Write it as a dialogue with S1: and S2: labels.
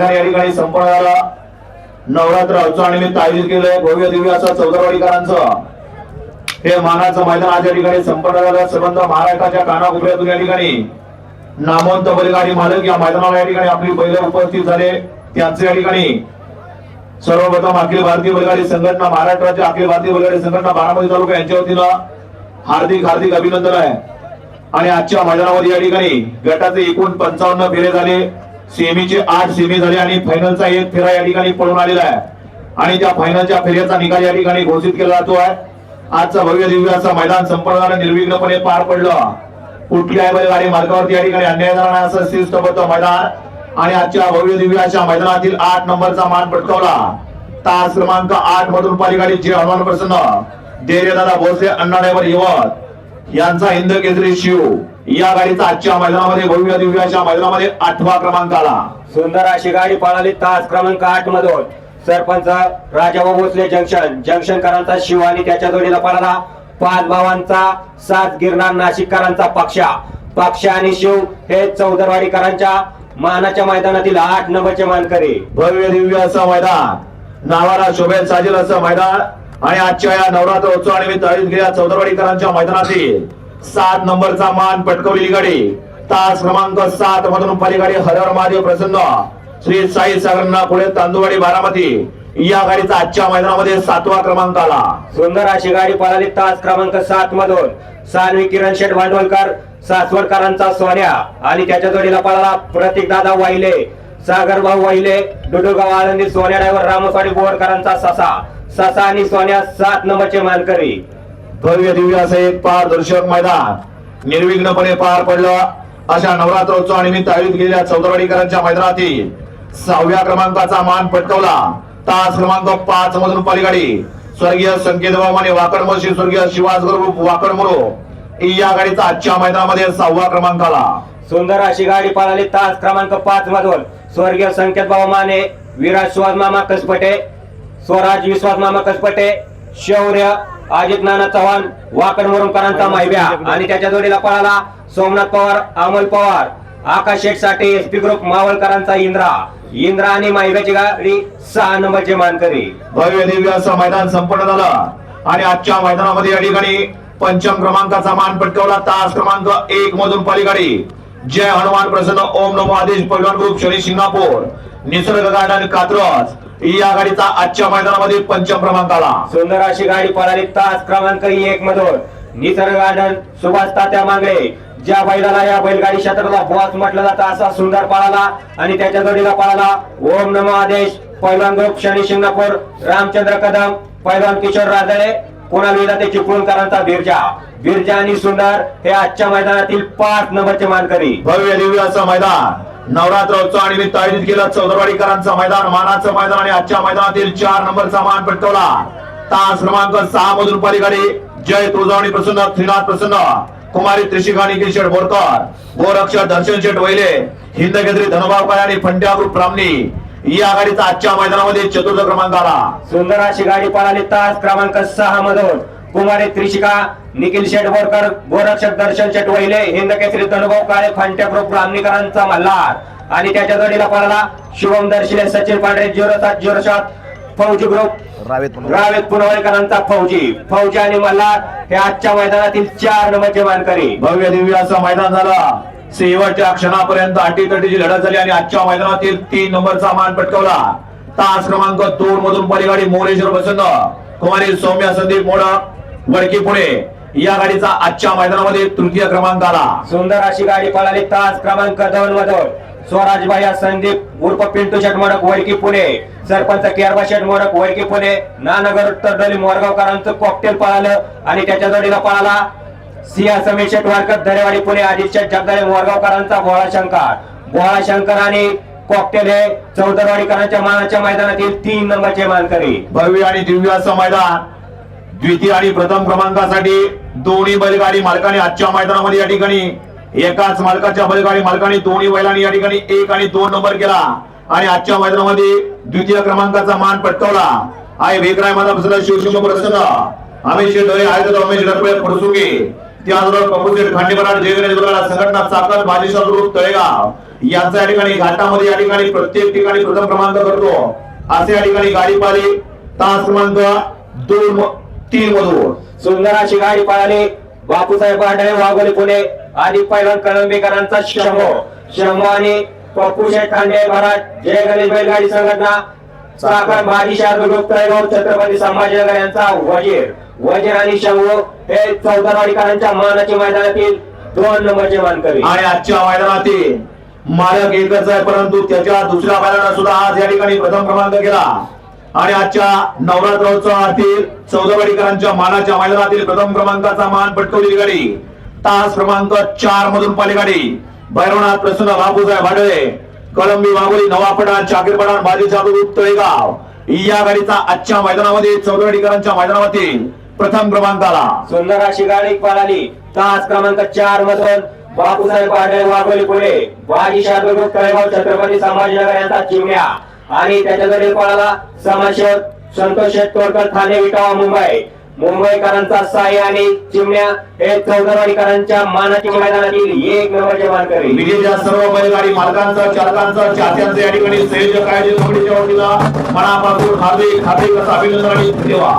S1: मैदान या ठिकाणी संपन्न नवरात्र उत्सवानिमित्त आयोजित केलंय. भव्य दिव्य असं चौदरवाडीकरांचं. हे मानाचं मैदान आज या ठिकाणी संपन्न झालं. सबंध महाराष्ट्राच्या कानाकोपऱ्यातून या ठिकाणी नामवंत बैलगाडी मालक या मैदानाला या ठिकाणी आपली बैल उपस्थित झाले. त्यांचे या ठिकाणी सर्वप्रथम अखिल भारतीय बैलगाडी संघटना महाराष्ट्राच्या अखिल भारतीय बैलगाडी संघटना बारामती तालुका यांच्या वतीनं हार्दिक हार्दिक अभिनंदन आहे. आणि आजच्या मैदानामध्ये या ठिकाणी गटाचे एकूण पंचावन्न फेरे झाले. सेमीचे आठ सेमी झाले आणि फायनलचा एक फेरा या ठिकाणी पळून आलेला आहे. आणि त्या फायनलच्या फेऱ्याचा निकाल या ठिकाणी घोषित केला जातो आहे. आजचा भव्य दिव्य असं मैदान संपन्न निर्विघ्नपणे पार पडलं. कुठल्याही बैलगाडी मार्गावरती या ठिकाणी अन्याय झाला नाही असं शिस्तबद्ध मैदान. आणि आजच्या भव्य दिव्य अशा मैदानातील आठ नंबरचा मान पटकावला. तास क्रमांक आठ मधून पालिकाडी जे हनुमान प्रसन्न. देरेदादा भोसले अण्णा ड्रायव्हर यवत. यांचा हिंद केसरी शिव. या गाडीचा आजच्या मैदानामध्ये भव्य दिव्य अशा मैदानामध्ये आठवा क्रमांक आला.
S2: सुंदर अशी गाडी पळाली तास क्रमांक आठ मधून सरपंच राजाभाऊ भोसले जंक्शन. जंक्शनकरांचा शिव आणि त्याच्या जोडीला पळाला. पाच भावांचा सात गिरणार नाशिककरांचा पक्षा. पक्ष आणि शिव हे चौदरवाडीकरांच्या मानाच्या मैदानातील आठ नंबरचे मानकरी.
S1: भव्य दिव्य असं मैदान. नावाला शोभेत साजेल असं मैदान. आणि आजच्या या नवरात्र उत्सवानिमित्त आयोजित केलेल्या चौदरवाडीकरांच्या मैदानातील सात नंबरचा मान पटकवलेली गाडी. तास क्रमांक सात मधून पलीकडे हरहर महादेव प्रसन्न. श्री साई सागरांना पुढे तांदुवाडी बारामती. या गाडीचा आजच्या मैदानामध्ये सातवा क्रमांक आला.
S2: सुंदर अशी गाडी पळाली. तास क्रमांक सात मधून सानवी किरण शेठ भांडवलकर सासवडकरांचा सोन्या. आणि त्याच्या जोडीला पळाला प्रतीक दादा वाहिले. सागर भाऊ वाहिले डुडुगाव आळंदी सोन्या ड्रायव्हर रामस्वाडी बोरकरांचा ससा. ससा आणि सोन्या सात नंबरचे मानकरी.
S1: भव्य दिव्य असे एक पारदर्शक मैदान. निर्विघ्नपणे पार पडलं. अशा नवरात्रोत्सवानिमित्त आयोजित केलेल्या चौदरवाडीकरांच्या मैदानातील सहाव्या क्रमांकाचा मान पटकवला. तास क्रमांक पाच मधून पलीगाडी. स्वर्गीय संकेत आणि वाकडमोशी स्वर्गीय शिवास गुरु वाकडमोरो या गाडीचा आजच्या मैदानामध्ये सहावा क्रमांक आला.
S2: सुंदर अशी गाडी पळाली तास क्रमांक पाच मधून. स्वर्गीय संकेत भाऊ माने विराज सुहास मामा कसपटे स्वराज विश्वास मामा कसपटे शौर्य अजित नाना चव्हाण वाकड मुरुमकरांचा माहिब्या. आणि त्याच्या जोडीला पळाला सोमनाथ पवार अमोल पवार आकाश शेठसाठी एसपी ग्रुप मावळकरांचा इंद्रा. इंद्रा आणि माहिब्याची गाडी सहा नंबरची मानकरी.
S1: भव्य दिव्य असं मैदान संपन्न झालं. आणि आजच्या मैदानामध्ये या ठिकाणी पंचम क्रमांकाचा मान पटकावला. तास क्रमांक एक मधून पलीकडे. जय हनुमान प्रसन्न Om Namo Adesh Pailwan group Shani Singapore Nisarg garden Katraj. या गाडीचा आजच्या मैदानामध्ये पंचम क्रमांक आला
S2: सुंदर अशी गाडी पळाली तास क्रमांक एक मधून. निसर्ग गार्डन सुभाष तात्या मांगळे. ज्या बैलाला या बैलगाडी क्षेत्राला बॉस म्हटलं जातं असा सुंदर पळाला आणि त्याच्या जोडीला पळाला ओम नमो आदेश पैलवान ग्रुप शनी सिंगापूर रामचंद्र कदम पैलवान किशोर राजळे. कुणाल विधाते चिपळूणकरांचा बिरजा. बिरजा आणि सुंदर हे आजच्या मैदानातील पाच नंबरचे मानकरी.
S1: भव्य दिव्य असं मैदान. नवरात्र निमित्त आयोजित केलं चौदरवाडीकरांचं मैदान मानाचं मैदान आणि आजच्या मैदानातील चार नंबरचा मान पटकवला. तास क्रमांक सहा मधून पलीकडे जय तुळजावणी प्रसन्न श्रीनाथ प्रसन्न कुमारी त्रिशिका निखिल शेठ बोरकर गोरक्षर दर्शन शेठ वैले हिंदकेत्री धनुभाव काय आणि फंट्या प्रामणी. या गाडीचा आजच्या मैदानामध्ये चतुर्थ क्रमांक आला.
S2: सुंदर अशी गाडी पळाली तास क्रमांक सहा मधून. कुमारी त्रिशिका निखिल शेठ बोरकर गोरक्षक दर्शन शेठ वहिले हिंद केसरी धनुभाऊ काळे फांट्या ग्रुप ब्राह्मणीकरांचा मल्हार. आणि त्याच्या जोडीला पळाला शुभम दर्शिले सचिन पांढरे झिरो सात झिरो सात फौजी ग्रुप रावेत पुनवळेकरांचा फौजी फौजी आणि मल्हार हे आजच्या मैदानातील चार नंबरचे मानकरी.
S1: भव्य दिव्य असं मैदान झालं. शेवटच्या क्षणापर्यंत अटीतटीची लढत झाली आणि आजच्या मैदानातील तीन नंबरचा मान पटकवला. तास क्रमांक दोन मधून पलीगाडी मोरेश्वर प्रसन्न कुमारी सौम्या संदीप मोडक वडकी पुणे. या गाडीचा आजच्या मैदानामध्ये तृतीय क्रमांक आला.
S2: सुंदर अशी गाडी पळाली. तास क्रमांक दोन मधून स्वराज भाया संदीप उर्फ पिंटू शेट मोडक वडकी पुणे. सरपंच केरबा शेट मोडक वडकी पुणे. नानगर तरडोली मोरगावकरांचं कॉकटेल पळालं आणि त्याच्या जोडीला पळाला. सिया समीर शेट वारकर दरेवाडी पुणे अजित शेट जगदाळे मोरगावकरांचा भोळा शंकर. भोळा शंकर आणि कॉकटेल हे चौदरवाडीकरांच्या मानाच्या मैदानातील तीन नंबरचे मानकरी.
S1: भव्य आणि दिव्य असं मैदान. द्वितीय आणि प्रथम क्रमांकासाठी दोन्ही बैलगाडी मालकाने आजच्या मैदानामध्ये या ठिकाणी एकाच मालकाच्या बैलगाडी मालकाने दोन्ही बैलांनी या ठिकाणी एक आणि दोन नंबर केला. आणि आजच्या मैदानामध्ये द्वितीय क्रमांकाचा मान पटकावला. आहे वेगराय माझा बसला शिवशिव प्रसन्न अमित डोळे आहेत रमेश डरपळे फडसुके त्याचबरोबर कपूर खांडेपराड जयगणेश गुरुला संघटना चाकण बाजेश्वर ग्रुप तळेगाव. यांचा या ठिकाणी घाटामध्ये या ठिकाणी प्रत्येक ठिकाणी प्रथम क्रमांक करतो. असे या ठिकाणी गाडी पाहिली तास क्रमांक दोन तीन मधून.
S2: सुंदर अशी गाडी पळाली. बापूसाहेब पांढरे वाघोली पुणे. आदी पैलवान कळंबेकरांचा शंभो. शंभो आणि पप्पू शेठ खांडे महाराज. जय गणेश बैलगाडी संघटना. साखर भाजी शारद छत्रपती संभाजीनगर यांचा वजीर. वजीर आणि शंभू हे चौदारवाडीकरांच्या मानाचे मैदानातील दोन नंबरचे मानकरी.
S1: आणि आजच्या मैदानातील मालक एकच आहे परंतु त्याच्या दुसऱ्या मैदानात सुद्धा आज या ठिकाणी प्रथम क्रमांक गेला आणि आजच्या नवरात्रोत्सवातील चौदावाडीकरांच्या मानाच्या मैदानातील प्रथम क्रमांकाचा मान पटकवली गाडी. तास क्रमांक चार मधून पाली गाडी. भैरवनाथ प्रसन्न बापूसाहेब भाडळे कळंबी वाघोली नवापडा चाकीरपडा बाजी जागरूक तळेगाव. या गाडीचा आजच्या मैदानामध्ये चौदावाडीकरांच्या मैदानातील प्रथम क्रमांकाला
S2: सुंदर अशी गाडी पळाली तास क्रमांक चार मधून बापूसाहेब पाटील वाघोली पुणे. बाजी शारद ग्रुप तळेगाव छत्रपती संभाजीनगर यांचा चिमण्या. आणि त्याच्या जरी पळाला समाज संतोष शेठ ठाणे विटावा मुंबई. मुंबईकरांचा साई आणि चिमण्या हे चौदारवाडीकरांच्या मानाची मैदानातील एक नंबरचे मानकरी
S1: विजेच्या सर्व बैलगाडी मालकांचं चालकांचं चात्यांचं या ठिकाणी संयोजक आयोजक कमिटीच्या वतीला मनापासून हार्दिक हार्दिक असं अभिनंदन आणि धन्यवाद.